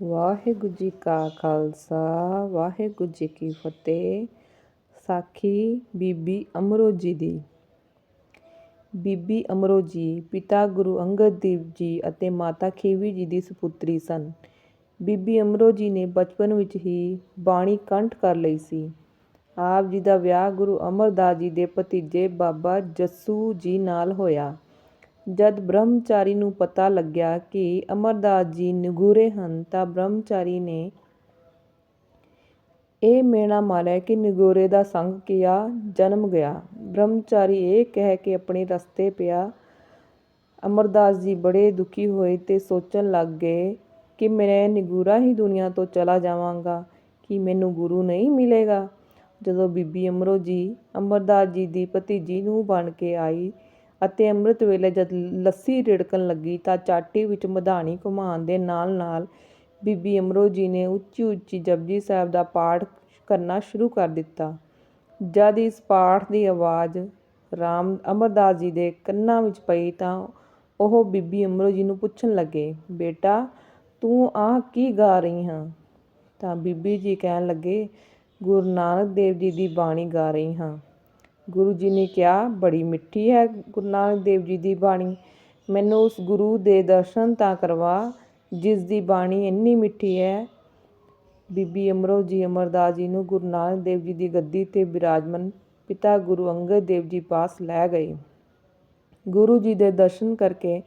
ਵਾਹਿਗੁਰੂ ਜੀ ਕਾ ਖਾਲਸਾ, ਵਾਹਿਗੁਰੂ ਜੀ ਕੀ ਫਤਿਹ। ਸਾਖੀ ਬੀਬੀ ਅਮਰੋ ਜੀ ਦੀ। ਬੀਬੀ ਅਮਰੋ ਜੀ ਪਿਤਾ ਗੁਰੂ ਅੰਗਦ ਦੇਵ ਜੀ ਅਤੇ ਮਾਤਾ ਖੀਵੀ ਜੀ ਦੀ ਸੁਪੁੱਤਰੀ ਸਨ। ਬੀਬੀ ਅਮਰੋ ਜੀ ਨੇ ਬਚਪਨ ਵਿੱਚ ਹੀ ਬਾਣੀ ਕੰਠ ਕਰ ਲਈ ਸੀ। ਆਪ ਜੀ ਦਾ ਵਿਆਹ ਗੁਰੂ ਅਮਰਦਾਸ ਜੀ ਦੇ ਭਤੀਜੇ ਬਾਬਾ ਜੱਸੂ ਜੀ ਨਾਲ ਹੋਇਆ। ਜਦ ਬ੍ਰਹਮਚਾਰੀ ਨੂੰ ਪਤਾ ਲੱਗਿਆ ਕਿ ਅਮਰਦਾਸ ਜੀ ਨਿਗੂਰੇ ਹਨ ਤਾਂ ਬ੍ਰਹਮਚਾਰੀ ਨੇ ਇਹ ਮੇਣਾ ਮਾਰਿਆ ਕਿ ਨਿਗੋਰੇ ਦਾ ਸੰਗ ਕੀਆ ਜਨਮ ਗਿਆ। ਬ੍ਰਹਮਚਾਰੀ ਇਹ ਕਹਿ ਕੇ ਆਪਣੇ ਰਸਤੇ ਪਿਆ। ਅਮਰਦਾਸ ਜੀ ਬੜੇ ਦੁਖੀ ਹੋਏ ਤੇ ਸੋਚਣ ਲੱਗ ਗਏ ਕਿ ਮੈਂ ਨਿਗੂਰਾ ਹੀ ਦੁਨੀਆ ਤੋਂ ਚਲਾ ਜਾਵਾਂਗਾ, ਕਿ ਮੈਨੂੰ ਗੁਰੂ ਨਹੀਂ ਮਿਲੇਗਾ। ਜਦੋਂ ਬੀਬੀ ਅਮਰੋ ਜੀ ਅਮਰਦਾਸ ਜੀ ਦੀ ਭਤੀਜੀ ਨੂੰ ਬਣ ਕੇ ਆਈ ਅਤੇ ਅੰਮ੍ਰਿਤ ਵੇਲੇ ਜਦ ਲੱਸੀ ਰਿੜਕਣ ਲੱਗੀ ਤਾਂ ਚਾਟੀ ਵਿੱਚ ਮਧਾਣੀ ਘੁਮਾਉਣ ਦੇ ਨਾਲ ਨਾਲ ਬੀਬੀ ਅਮਰੋ ਜੀ ਨੇ ਉੱਚੀ ਉੱਚੀ ਜਪਜੀ ਸਾਹਿਬ ਦਾ ਪਾਠ ਕਰਨਾ ਸ਼ੁਰੂ ਕਰ ਦਿੱਤਾ। ਜਦ ਇਸ ਪਾਠ ਦੀ ਆਵਾਜ਼ ਰਾਮ ਅਮਰਦਾਸ ਜੀ ਦੇ ਕੰਨਾਂ ਵਿੱਚ ਪਈ ਤਾਂ ਉਹ ਬੀਬੀ ਅਮਰੋ ਜੀ ਨੂੰ ਪੁੱਛਣ ਲੱਗੇ, ਬੇਟਾ, ਤੂੰ ਆਹ ਕੀ ਗਾ ਰਹੀ ਹਾਂ? ਤਾਂ ਬੀਬੀ ਜੀ ਕਹਿਣ ਲੱਗੇ, ਗੁਰੂ ਨਾਨਕ ਦੇਵ ਜੀ ਦੀ ਬਾਣੀ ਗਾ ਰਹੀ ਹਾਂ। ਗੁਰੂ ਜੀ ਨੇ ਕਿਹਾ, ਬੜੀ ਮਿੱਠੀ ਹੈ ਗੁਰੂ ਨਾਨਕ ਦੇਵ ਜੀ ਦੀ ਬਾਣੀ। ਮੈਨੂੰ ਉਸ ਗੁਰੂ ਦੇ ਦਰਸ਼ਨ ਤਾਂ ਕਰਵਾ, ਜਿਸ ਦੀ ਬਾਣੀ ਇੰਨੀ ਮਿੱਠੀ ਹੈ। ਬੀਬੀ ਅਮਰੋ ਜੀ ਅਮਰਦਾਸ ਜੀ ਨੂੰ ਗੁਰੂ ਨਾਨਕ ਦੇਵ ਜੀ ਦੀ ਗੱਦੀ ਤੇ ਬਿਰਾਜਮਾਨ ਪਿਤਾ ਗੁਰੂ ਅੰਗਦ ਦੇਵ ਜੀ ਪਾਸ ਲੈ ਗਏ। ਗੁਰੂ ਜੀ ਦੇ ਦਰਸ਼ਨ ਕਰਕੇ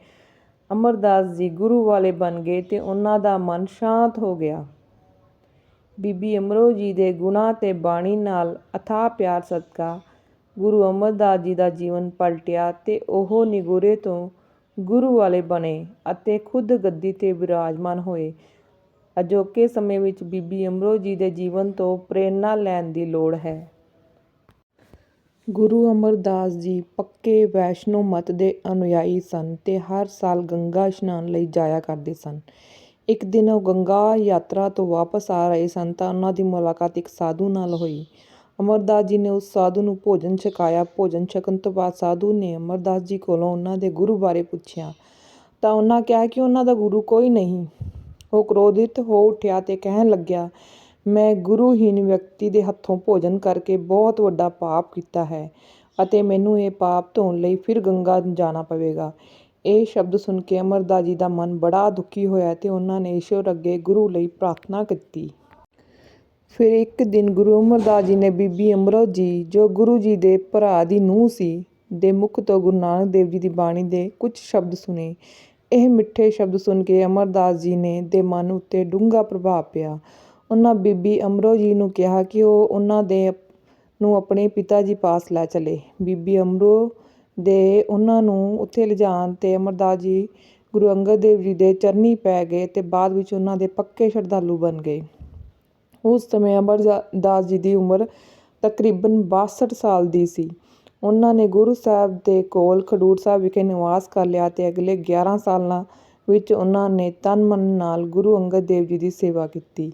ਅਮਰਦਾਸ ਜੀ ਗੁਰੂ ਵਾਲੇ ਬਣ ਗਏ ਤੇ ਉਹਨਾਂ ਦਾ ਮਨ ਸ਼ਾਂਤ ਹੋ ਗਿਆ। ਬੀਬੀ ਅਮਰੋ ਜੀ ਦੇ ਗੁਣਾ ਤੇ ਬਾਣੀ ਨਾਲ ਅਥਾਹ ਪਿਆਰ ਸਦਕਾ ਗੁਰੂ ਅਮਰਦਾਸ ਜੀ ਦਾ ਜੀਵਨ ਪਲਟਿਆ ਤੇ ਉਹ ਨਿਗੋਰੇ ਤੋਂ ਗੁਰੂ ਵਾਲੇ ਬਣੇ ਅਤੇ ਖੁਦ ਗੱਦੀ ਤੇ ਵਿਰਾਜਮਾਨ ਹੋਏ। ਅਜੋਕੇ ਸਮੇਂ ਵਿੱਚ ਬੀਬੀ ਅਮਰੋ ਜੀ ਦੇ ਜੀਵਨ ਤੋਂ ਪ੍ਰੇਰਣਾ ਲੈਣ ਦੀ ਲੋੜ ਹੈ। ਗੁਰੂ ਅਮਰਦਾਸ ਜੀ ਪੱਕੇ ਵੈਸ਼ਨੋ ਮਤ ਦੇ ਅਨੁਯਾਈ ਸਨ ਤੇ ਹਰ ਸਾਲ ਗੰਗਾ ਇਸ਼ਨਾਨ ਲਈ ਜਾਇਆ ਕਰਦੇ ਸਨ। ਇੱਕ ਦਿਨ ਉਹ ਗੰਗਾ ਯਾਤਰਾ ਤੋਂ ਵਾਪਸ ਆ ਰਹੇ ਸਨ ਤਾਂ ਉਹਨਾਂ ਦੀ ਮੁਲਾਕਾਤ ਇੱਕ ਸਾਧੂ ਨਾਲ ਹੋਈ। ਅਮਰਦਾਸ ਜੀ ਨੇ ਉਸ ਸਾਧੂ ਨੂੰ ਭੋਜਨ ਛਕਾਇਆ। ਭੋਜਨ ਛਕਣ ਤੋਂ ਬਾਅਦ ਸਾਧੂ ਨੇ ਅਮਰਦਾਸ ਜੀ ਕੋਲੋਂ ਉਹਨਾਂ ਦੇ ਗੁਰੂ ਬਾਰੇ ਪੁੱਛਿਆ। ਤਾਂ ਉਹਨਾਂ ਕਿਹਾ ਕਿ ਉਹਨਾਂ ਦਾ ਗੁਰੂ ਕੋਈ ਨਹੀਂ। ਉਹ ਕ੍ਰੋਧਿਤ ਹੋ ਉੱਠਿਆ ਤੇ ਕਹਿਣ ਲੱਗਿਆ, ਮੈਂ ਗੁਰੂਹੀਨ ਵਿਅਕਤੀ ਦੇ ਹੱਥੋਂ ਭੋਜਨ ਕਰਕੇ ਬਹੁਤ ਵੱਡਾ ਪਾਪ ਕੀਤਾ ਹੈ ਅਤੇ ਮੈਨੂੰ ਇਹ ਪਾਪ ਧੋਣ ਲਈ ਫਿਰ ਗੰਗਾ ਜਾਣਾ ਪਵੇਗਾ। ਇਹ ਸ਼ਬਦ ਸੁਣ ਕੇ ਅਮਰਦਾਸ ਜੀ ਦਾ ਮਨ ਬੜਾ ਦੁਖੀ ਹੋਇਆ ਤੇ ਉਹਨਾਂ ਨੇ ਈਸ਼ਵਰ ਅੱਗੇ ਗੁਰੂ ਲਈ ਪ੍ਰਾਰਥਨਾ ਕੀਤੀ। ਫਿਰ ਇੱਕ ਦਿਨ ਗੁਰੂ ਅਮਰਦਾਸ ਜੀ ਨੇ ਬੀਬੀ ਅਮਰੋ ਜੀ, ਜੋ ਗੁਰੂ ਜੀ ਦੇ ਭਰਾ ਦੀ ਨੂੰਹ ਸੀ, ਦੇ ਮੁਖ ਤੋਂ ਗੁਰੂ ਨਾਨਕ ਦੇਵ ਜੀ ਦੀ ਬਾਣੀ ਦੇ ਕੁਝ ਸ਼ਬਦ ਸੁਣੇ। ਇਹ ਮਿੱਠੇ ਸ਼ਬਦ ਸੁਣ ਕੇ ਅਮਰਦਾਸ ਜੀ ਨੇ ਦੇ ਮਨ ਉੱਤੇ ਡੂੰਘਾ ਪ੍ਰਭਾਵ ਪਿਆ। ਉਹਨਾਂ ਬੀਬੀ ਅਮਰੋ ਜੀ ਨੂੰ ਕਿਹਾ ਕਿ ਉਹ ਉਹਨਾਂ ਦੇ ਨੂੰ ਆਪਣੇ ਪਿਤਾ ਜੀ ਪਾਸ ਲੈ ਚਲੇ। ਬੀਬੀ ਅਮਰੋ ਦੇ ਉਹਨਾਂ ਨੂੰ ਉੱਥੇ ਲਿਜਾਣ ਤੇ ਅਮਰਦਾਸ ਜੀ ਗੁਰੂ ਅੰਗਦ ਦੇਵ ਜੀ ਦੇ ਚਰਨੀ ਪੈ ਗਏ ਤੇ ਬਾਅਦ ਵਿੱਚ ਉਹਨਾਂ ਦੇ ਪੱਕੇ ਸ਼ਰਧਾਲੂ ਬਣ ਗਏ। ਉਸ ਸਮੇਂ ਅਮਰਦਾਸ ਜੀ ਦੀ ਉਮਰ ਤਕਰੀਬਨ 62 ਸਾਲ ਦੀ ਸੀ। ਉਹਨਾਂ ਨੇ ਗੁਰੂ ਸਾਹਿਬ ਦੇ ਕੋਲ ਖਡੂਰ ਸਾਹਿਬ ਵਿਖੇ ਨਿਵਾਸ ਕਰ ਲਿਆ ਤੇ ਅਗਲੇ 11 ਸਾਲਾਂ ਵਿੱਚ ਉਹਨਾਂ ਨੇ ਤਨ ਮਨ ਨਾਲ ਗੁਰੂ ਅੰਗਦ ਦੇਵ ਜੀ ਦੀ ਸੇਵਾ ਕੀਤੀ।